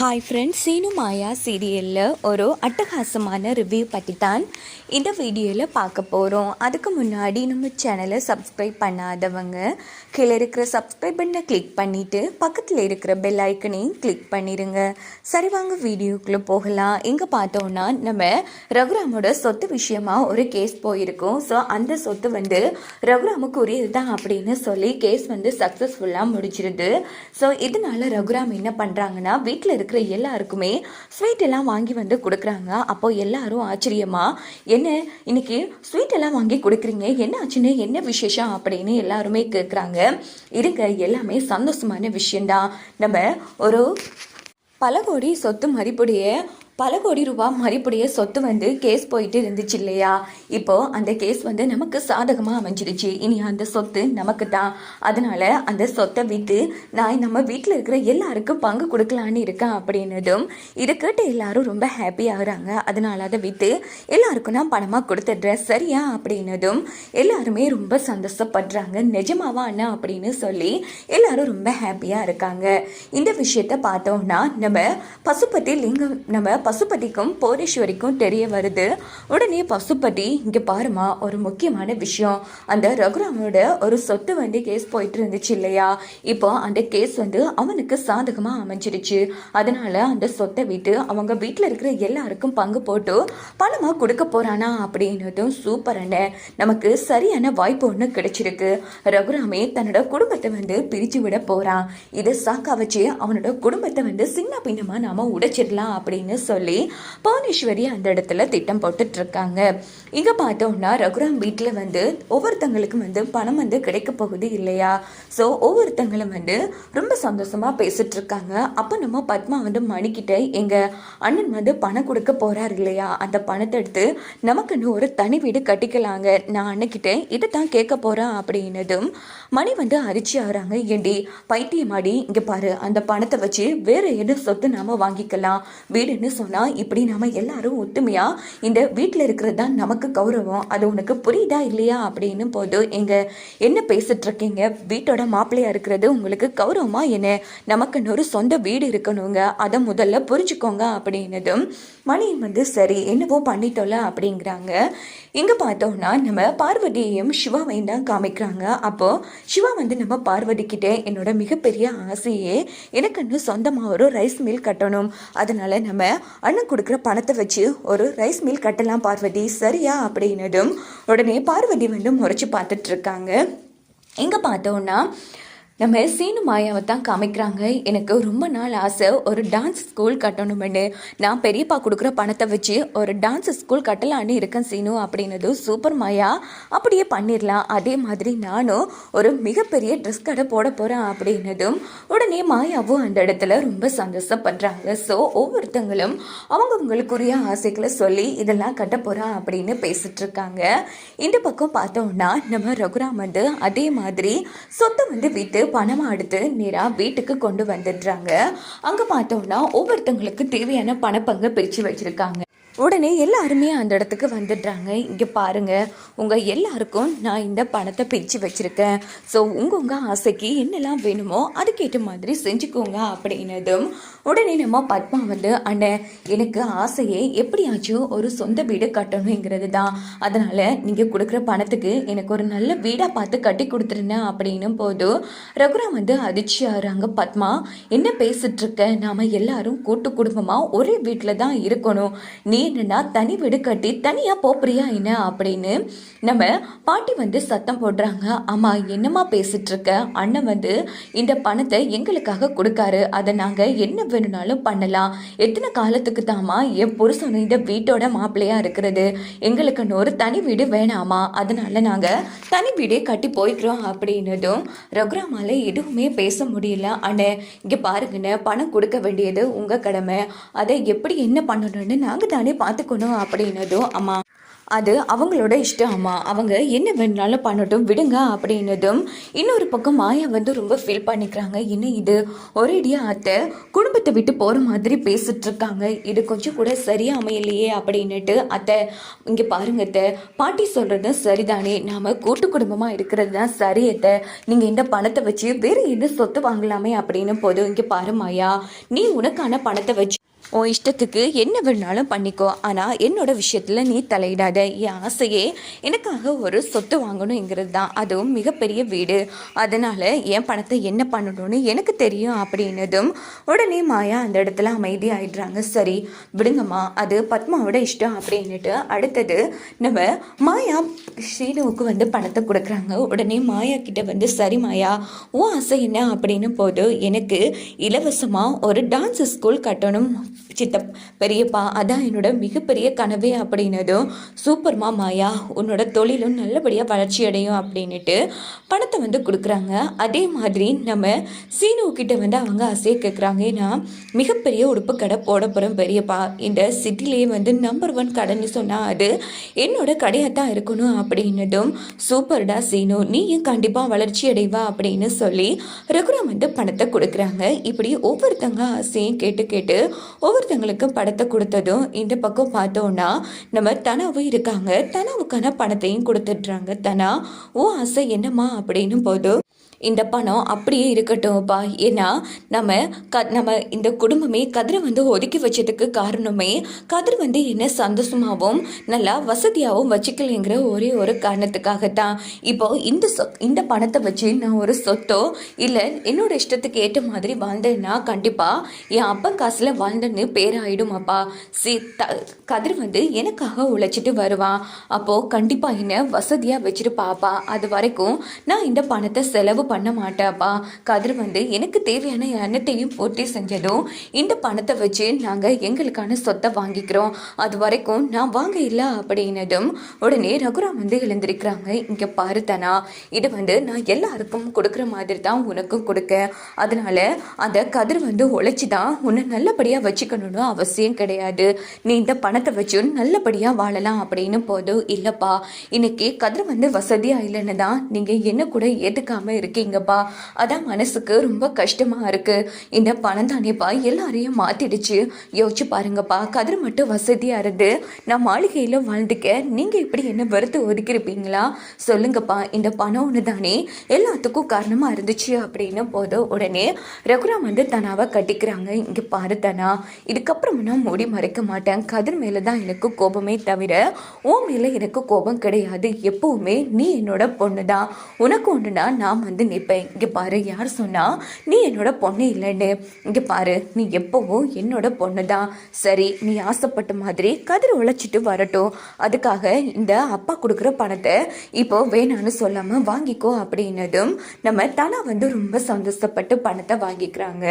Hi friends Seenu மாயா சீரியலில் ஒரு அட்டகாசமான ரிவ்யூ பற்றி தான் இந்த வீடியோவில் பார்க்க போகிறோம் அதுக்கு முன்னாடி நம்ம சேனலை சப்ஸ்கிரைப் பண்ணாதவங்க கீழே இருக்கிற சப்ஸ்கிரைப் பட்டனை கிளிக் பண்ணிவிட்டு பக்கத்தில் இருக்கிற பெல் ஐக்கனையும் கிளிக் பண்ணிடுங்க சரி வாங்க வீடியோக்குள்ளே போகலாம். இங்கே பார்த்தோன்னா நம்ம ரகுராமோட சொத்து விஷயமா ஒரு கேஸ் போயிருக்கோம். ஸோ அந்த சொத்து வந்து ரகுராமுக்கு உரியது தான் அப்படின்னு சொல்லி கேஸ் வந்து சக்ஸஸ்ஃபுல்லாக முடிச்சிருது ஸோ இதனால ரகுராம் என்ன பண்ணுறாங்கன்னா வீட்டில் இருக்க இருக்கிற எல்லாருக்குமே ஸ்வீட் எல்லாம் வாங்கி வந்து கொடுக்குறாங்க. அப்போ எல்லாரும் ஆச்சரியமா என்ன இன்னைக்கு ஸ்வீட் எல்லாம் வாங்கி கொடுக்குறீங்க? என்ன ஆச்சுன்னு? என்ன விசேஷம்? அப்படின்னு எல்லாருமே கேட்குறாங்க இருங்க எல்லாமே சந்தோஷமான விஷயம்தான். நம்ம ஒரு பல கோடி சொத்து மதிப்புடைய பல கோடி ரூபா மதிப்புடைய சொத்து வந்து கேஸ் போயிட்டு இருந்துச்சு இல்லையா? இப்போ அந்த கேஸ் வந்து நமக்கு சாதகமாக அமைஞ்சிருச்சு. இனி அந்த சொத்து நமக்கு தான் அதனால அந்த சொத்தை விற்று நான் நம்ம வீட்டில் இருக்கிற எல்லாருக்கும் பங்கு கொடுக்கலான்னு இருக்கேன் அப்படின்னதும் இதை கேட்டு எல்லாரும் ரொம்ப ஹாப்பி ஆகுறாங்க. அதனால அதை விற்று எல்லாருக்கும் நான் பணமாக கொடுத்துட்றேன். சரியா? அப்படின்னதும் எல்லாருமே ரொம்ப சந்தோஷப்படுறாங்க. நிஜமாவா அண்ணா அப்படின்னு சொல்லி எல்லாரும் ரொம்ப ஹாப்பியாக இருக்காங்க. இந்த விஷயத்த பார்த்தோம்னா நம்ம பசுபதி லிங்கம் நம்ம பசுபதிக்கும் போரீஸ்வரிக்கும் தெரிய வருது. உடனே பசுபதி இங்கே பாருமா ஒரு முக்கியமான விஷயம். அந்த ரகுராமோட ஒரு சொத்து வந்து கேஸ் போயிட்டு இருந்துச்சு இல்லையா? இப்போ அந்த கேஸ் வந்து அவனுக்கு சாதகமாக அமைஞ்சிருச்சு. அதனால அந்த சொத்தை விட்டு அவங்க வீட்டில் இருக்கிற எல்லாருக்கும் பங்கு போட்டு பணமாக கொடுக்க போறானா? அப்படின்னதும் சூப்பரான நமக்கு சரியான வாய்ப்பு ஒன்று கிடைச்சிருக்கு. ரகுராமே தன்னோட குடும்பத்தை வந்து பிரித்து விட போறான். இதை சாக்கா வச்சு அவனோட குடும்பத்தை வந்து சின்ன பின்னமாக நாம உடைச்சிடலாம் அப்படின்னு சொல்லி பவனேஸ்வரி அந்த இடத்துல திட்டம் போட்டுட்டு இருக்காங்க இங்க பார்த்தோம்னா ரகுராம் வீட்டில் வந்து ஒவ்வொருத்தங்களுக்கும் வந்து பணம் வந்து கிடைக்க போகுது இல்லையா? ஸோ ஒவ்வொருத்தங்களும் வந்து ரொம்ப சந்தோஷமா பேசிட்டு இருக்காங்க அப்போ நம்ம பத்மா வந்து மணிக்கிட்ட எங்க அண்ணன் வந்து பணம் கொடுக்க போறாரு இல்லையா? அந்த பணத்தை எடுத்து நமக்குன்னு ஒரு தனி வீடு கட்டிக்கலாங்க. நான் அண்ணக்கிட்ட இதை தான் கேட்க போறேன் அப்படின்னதும் மணி வந்து அரிச்சி ஆகிறாங்க ஏண்டி பைத்தியமாடி இங்க பாரு அந்த பணத்தை வச்சு வேற எது சொத்து நாம வாங்கிக்கலாம். வீடுன்னு சொன்னால் இப்படி நாம் எல்லாரும் ஒத்துமையாக இந்த வீட்டில் இருக்கிறது தான் நமக்கு கௌரவம். அது உனக்கு புரியுதா இல்லையா அப்படின்னு போது எங்கள் என்ன பேசிகிட்ருக்கீங்க வீட்டோட மாப்பிள்ளையாக இருக்கிறது உங்களுக்கு கௌரவமாக என்ன? நமக்குன்னு ஒரு சொந்த வீடு இருக்கணுங்க. அதை முதல்ல புரிஞ்சுக்கோங்க அப்படின்னதும் மணி வந்து சரி என்னவோ பண்ணிட்டோல அப்படிங்கிறாங்க. இங்கே பார்த்தோம்னா நம்ம பார்வதியையும் சிவாவையும் தான் காமிக்கிறாங்க. அப்போது சிவா வந்து நம்ம பார்வதி என்னோட மிகப்பெரிய ஆசையே எனக்கு சொந்தமாக ஒரு ரைஸ் மில் கட்டணும். அதனால் நம்ம அண்ணன் கொடுக்குற பணத்தை வச்சு ஒரு ரைஸ் மில் கட்டலாம் பார்வதி. சரியா? அப்படின்னதும் உடனே பார்வதி வந்து முறைச்சி பார்த்துட்ருக்காங்க எங்கே இங்கே பார்த்தோன்னா நம்ம சீனு மாயாவை தான் காமிக்கிறாங்க. எனக்கு ரொம்ப நாள் ஆசை ஒரு டான்ஸ் ஸ்கூல் கட்டணும்னு. நான் பெரியப்பா கொடுக்குற பணத்தை வச்சு ஒரு டான்ஸ் ஸ்கூல் கட்டலான்னு இருக்கேன் சீனு அப்படின்னதும் சூப்பர் மாயா அப்படியே பண்ணிடலாம். அதே மாதிரி நானும் ஒரு மிகப்பெரிய ட்ரெஸ் கடை போட போகிறேன் அப்படின்னதும் உடனே மாயாவும் அந்த இடத்துல ரொம்ப சந்தோஷப்படுறாங்க ஸோ ஒவ்வொருத்தங்களும் அவங்கவுங்களுக்குரிய ஆசைகளை சொல்லி இதெல்லாம் கட்ட போகிறான் அப்படின்னு பேசிகிட்ருக்காங்க இருக்காங்க. இந்த பக்கம் பார்த்தோம்னா நம்ம ரகுராம் வந்து அதே மாதிரி சொத்தை வந்து விட்டு பணமாக எடுத்து நேராக வீட்டுக்கு கொண்டு வந்துடுறாங்க. அங்கே பார்த்தோம்னா ஒவ்வொருத்தவங்களுக்கு தேவையான பணப்பங்கை பிரித்து வச்சுருக்காங்க. உடனே எல்லாருமே அந்த இடத்துக்கு வந்துடுறாங்க. இங்கே பாருங்க உங்கள் எல்லாருக்கும் நான் இந்த பணத்தை பிரித்து வச்சுருக்கேன். ஸோ உங்கள் உங்கள் ஆசைக்கு என்னெல்லாம் வேணுமோ அதுக்கேற்ற மாதிரி செஞ்சுக்கோங்க அப்படின்னதும் உடனே நம்ம பத்மா வந்து அண்ணன் எனக்கு ஆசையே எப்படியாச்சும் ஒரு சொந்த வீடு கட்டணுங்கிறது தான் அதனால் நீங்கள் கொடுக்குற பணத்துக்கு எனக்கு ஒரு நல்ல வீடாக பார்த்து கட்டி கொடுத்துருங்க. அப்படின்னும் போது ரகுராம் வந்து அதிர்ச்சி ஆகிறாங்க பத்மா என்ன பேசிகிட்ருக்க நாம் எல்லாரும் கூட்டு குடும்பமாக ஒரே வீட்டில் தான் இருக்கணும். நீ என்னென்னா தனி வீடு கட்டி தனியாக போப்பிரியா என்ன அப்படின்னு நம்ம பாட்டி வந்து சத்தம் போடுறாங்க. ஆமா என்னம்மா பேசிட்டு இருக்க அண்ணன் வந்து இந்த பணத்தை எங்களுக்காக கொடுக்காரு. அதை நாங்கள் என்ன வேணும்னாலும் பண்ணலாம். எத்தனை காலத்துக்கு தாமா என் புருஷனும் இந்த வீட்டோட மாப்பிள்ளையாக இருக்கிறது? எங்களுக்கு ஒரு தனி வீடு வேணாமா? அதனால நாங்கள் தனி வீடே கட்டி போய்க்கிறோம் அப்படின்னதும் ரகுராமால எதுவுமே பேச முடியல. அண்ணே இங்கே பாருங்கண்ணே பணம் கொடுக்க வேண்டியது உங்கள் கடமை. அதை எப்படி என்ன பண்ணணும்னு நாங்கள் தானே பார்த்துக்கணும் அப்படின்னதும் அம்மா. அது அவங்களோட இஷ்டம் அம்மா. அவங்க என்ன வேணாலும் பண்ணட்டும் விடுங்க அப்படின்னதும் இன்னொரு பக்கம் மாயா வந்து ரொம்ப ஃபீல் பண்ணிக்கிறாங்க. என்ன இது? ஒரேடியாக அத்தை குடும்பத்தை விட்டு போகிற மாதிரி பேசிட்டு இருக்காங்க இது கொஞ்சம் கூட சரியா அமையலையே அப்படின்னுட்டு அத்தை இங்கே பாருங்க அத்தை பாட்டி சொல்கிறது சரிதானே. நாம் கூட்டு குடும்பமாக இருக்கிறது தான் சரி அத்தை. நீங்கள் இந்த பணத்தை வச்சு வேறு என்ன சொத்து வாங்கலாமே அப்படின்னு போதும். இங்கே பாரு மாயா நீ உனக்கான பணத்தை வச்சு உன் இஷ்டத்துக்கு என்ன வேணாலும் பண்ணிக்கோ. ஆனால் என்னோட விஷயத்தில் நீ தலையிடாத. என் ஆசையே எனக்காக ஒரு சொத்து வாங்கணுங்கிறது தான் அதுவும் மிகப்பெரிய வீடு. அதனால் என் பணத்தை என்ன பண்ணணும்னு எனக்கு தெரியும் அப்படின்னதும் உடனே மாயா அந்த இடத்துல அமைதி ஆயிடுறாங்க சரி விடுங்கம்மா. அது பத்மாவோட இஷ்டம் அப்படின்னுட்டு அடுத்தது நம்ம மாயா ஸ்ரீனுவுக்கு வந்து பணத்தை கொடுக்குறாங்க. உடனே மாயா கிட்ட வந்து சரி மாயா உன் ஆசை என்ன? அப்படின்னு போது எனக்கு இலவசமாக ஒரு டான்ஸ் ஸ்கூல் கட்டணும். சித்தப் பெரியப்பா அதான் என்னோட மிகப்பெரிய கனவே அப்படின்னதும் சூப்பர்மா மாயா உன்னோட தொழிலும் நல்லபடியாக வளர்ச்சி அடையும் அப்படின்னுட்டு பணத்தை வந்து கொடுக்குறாங்க. அதே மாதிரி நம்ம சீனுக்கிட்ட வந்து அவங்க ஆசையை கேட்குறாங்க ஏன்னா மிகப்பெரிய உடுப்பு கடை போட போகிறோம் பெரியப்பா. இந்த சிட்டிலேயே வந்து நம்பர் ஒன் கடைன்னு சொன்னால் அது என்னோட கடையாக தான் இருக்கணும் அப்படின்னதும் சூப்பர்டா சீனு நீயும் கண்டிப்பாக வளர்ச்சி அடைவா அப்படின்னு சொல்லி ரகுராம் வந்து பணத்தை கொடுக்குறாங்க. இப்படி ஒவ்வொருத்தங்க ஆசையும் கேட்டு கேட்டு ஒவ்வொருத்தங்களுக்கு பணத்தை கொடுத்ததும் இந்த பக்கம் பார்த்தோன்னா நம்ம தனாவும் இருக்காங்க. தனாவுக்கான பணத்தையும் கொடுத்துட்றாங்க. தனா ஓ ஆசை என்னம்மா? அப்படின்னு போதும் இந்த பணம் அப்படியே இருக்கட்டும்ப்பா. ஏன்னா நம்ம க நம்ம இந்த குடும்பமே கதிரை வந்து ஒதுக்கி வச்சதுக்கு காரணமே கதிர் வந்து என்ன சந்தோஷமாகவும் நல்லா வசதியாகவும் வச்சுக்கலைங்கிற ஒரே ஒரு காரணத்துக்காகத்தான். இப்போ இந்த சொ இந்த பணத்தை வச்சு நான் ஒரு சொத்தோ இல்லை என்னோட இஷ்டத்துக்கு ஏற்ற மாதிரி வாழ்ந்தேன்னா கண்டிப்பாக என் அப்பா காசில் வாழ்ந்தேன்னு பேராயிடுமாப்பா. சி த கதிர் வந்து எனக்காக உழைச்சிட்டு வருவான். அப்போது கண்டிப்பாக என்ன வசதியாக வச்சுட்டு பாப்பா. அது வரைக்கும் நான் இந்த பணத்தை செலவு பண்ண மாட்டேன்ப்பா கதிர் வந்து எனக்கு தேவையான எண்ணத்தையும் பூர்த்தி செஞ்சதும் இந்த பணத்தை வச்சு நாங்கள் எங்களுக்கான சொத்தை வாங்கிக்கிறோம். அது வரைக்கும் நான் வாங்க இல்லை அப்படின்னதும் உடனே ரகுராம் வந்து எழுந்திருக்கிறாங்க. இங்கே பாருத்தனா இது வந்து நான் எல்லாருக்கும் கொடுக்குற மாதிரி தான் உனக்கும் கொடுக்க. அதனால அந்த கதிர் வந்து உழைச்சி தான் உன்னை நல்லபடியாக வச்சுக்கணும்னு அவசியம் கிடையாது. நீ இந்த பணத்தை வச்சு நல்லபடியாக வாழலாம் அப்படின்னு போதும் இல்லைப்பா. இன்னைக்கு கதிர் வந்து வசதியாக இல்லைன்னு தான் நீங்கள் என்ன கூட ஏற்றுக்காமல் இருக்கீங்க. இருக்கீங்கப்பா. அதான் மனசுக்கு ரொம்ப கஷ்டமாக இருக்குது இந்த பணம் தானேப்பா எல்லாரையும் மாற்றிடுச்சு யோசிச்சு பாருங்கப்பா கதிர் மட்டும் வசதியாக இருந்து நான் மாளிகையில் வாழ்ந்துக்க நீங்கள் இப்படி என்ன வெறுத்து ஒதுக்கியிருப்பீங்களா? சொல்லுங்கப்பா இந்த பணம் ஒன்று தானே எல்லாத்துக்கும் காரணமாக இருந்துச்சு அப்படின்னு போதும் உடனே ரகுராம் வந்து தனாவை கட்டிக்கிறாங்க. இங்கே பாரு தனா இதுக்கப்புறம் நான் மூடி மறைக்க மாட்டேன். கதிர் மேலே தான் எனக்கு கோபமே தவிர உன் மேலே எனக்கு கோபம் கிடையாது. எப்பவுமே நீ என்னோட பொண்ணு தான் உனக்கு ஒன்றுனா நான் வந்து நிற்பேன் இங்கே பாரு யார் சொன்னால் நீ என்னோட பொண்ணு இல்லைன்னு. இங்கே பாரு நீ எப்போவும் என்னோட பொண்ணு தான் சரி நீ ஆசைப்பட்ட மாதிரி கதிர் உழைச்சிட்டு வரட்டும். அதுக்காக இந்த அப்பா கொடுக்குற பணத்தை இப்போ வேணான்னு சொல்லாமல் வாங்கிக்கோ அப்படின்னதும் நம்ம தனா வந்து ரொம்ப சந்தோஷப்பட்டு பணத்தை வாங்கிக்கிறாங்க.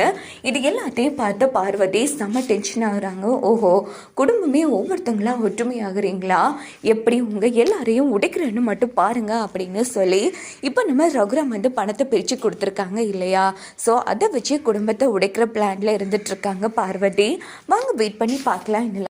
இது எல்லாத்தையும் பார்த்த பார்வதி செம்ம டென்ஷன் ஆகுறாங்க. ஓஹோ குடும்பமே ஒவ்வொருத்தங்களா ஒற்றுமையாகிறீங்களா? எப்படி உங்கள் எல்லாரையும் உடைக்கிறேன்னு மட்டும் பாருங்க அப்படின்னு சொல்லி இப்போ நம்ம ரகுராம் வந்து பணத்தை பிரித்து கொடுத்துருக்காங்க இல்லையா? ஸோ அதை வச்சு குடும்பத்தை உடைக்கிற பிளான்ல இருந்துட்டு இருக்காங்க பார்வதி. வாங்க வெயிட் பண்ணி பார்க்கலாம். என்னெல்லாம்